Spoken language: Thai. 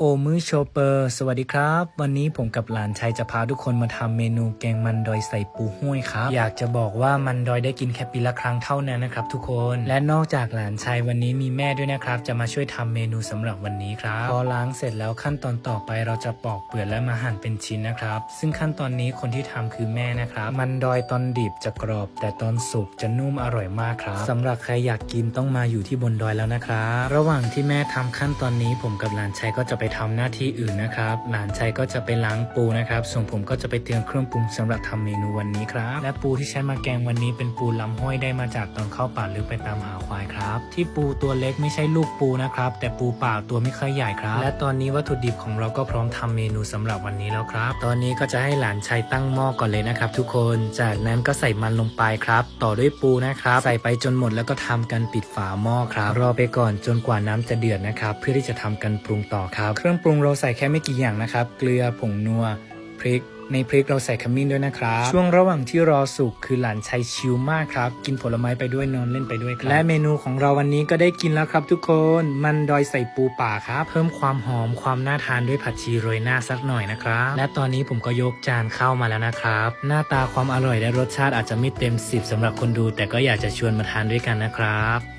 โอมือโชเปอร์ สวัสดีครับ วันนี้ผมกับหลานชายจะพาทุกคนมาทำเมนูแกงมันดอยใส่ปูห้วยครับ อยากจะบอกว่ามันดอยได้กินแค่ปีละครั้งเท่านั้นนะครับทุกคน และนอกจากหลานชายวันนี้มีแม่ด้วยนะครับ จะมาช่วยทำเมนูสำหรับวันนี้ครับ พอล้างเสร็จแล้วขั้นตอนต่อไปเราจะปอกเปลือกและมาหั่นเป็นชิ้นนะครับ ซึ่งขั้นตอนนี้คนที่ทำคือแม่นะครับ มันดอยตอนดิบจะกรอบ แต่ตอนสุกจะนุ่มอร่อยมากครับสำหรับใครอยากกินต้องมาอยู่ที่บนดอยแล้วนะครับ ระหว่างที่แม่ทำขั้นตอนนี้ผมกับหลานชายก็จะไปทำหน้าที่อื่นนะครับ หลานชายก็จะไปล้างปูนะครับ ส่วนผมก็จะไปเตรียมเครื่องปรุงสำหรับทำเมนูวันนี้ครับ และปูที่ใช้มาแกงวันนี้เป็นปูลำห้อยได้มาจากตอนเข้าป่าหรือไปตามหาควายครับ ที่ปูตัวเล็กไม่ใช่ลูกปูนะครับ แต่ปูป่าตัวไม่ค่อยใหญ่ครับ และตอนนี้วัตถุดิบของเราก็พร้อมทำเมนูสำหรับวันนี้แล้วครับ ตอนนี้ก็จะให้หลานชายตั้งหม้อก่อนเลยนะครับ ทุกคน จากนั้นก็ใส่มันลงไปครับ ต่อด้วยปูนะครับ ใส่ไปจนหมดแล้วก็ทำกันปิดฝาหม้อครับ รอไปก่อนจนกว่าน้ำจะเดือดนะครับ เพื่อที่จะทำกันปรุงต่อครับเครื่องปรุงเราใส่แค่ไม่กี่อย่างนะครับ เกลือผงนัวพริก ในพริกเราใส่ขมิ้นด้วยนะครับ ช่วงระหว่างที่รอสุกคือหลานชัยชิลมากครับ กินผลไม้ไปด้วยนอนเล่นไปด้วยครับ และเมนูของเราวันนี้ก็ได้กินแล้วครับทุกคน มันดอยใส่ปูป่าครับ เพิ่มความหอมความน่าทานด้วยผัดชีโรยหน้าสักหน่อยนะครับ และตอนนี้ผมก็ยกจานเข้ามาแล้วนะครับ หน้าตาความอร่อยและรสชาติอาจจะไม่เต็ม 10สำหรับคนดู แต่ก็อยากจะชวนมาทานด้วยกันนะครับ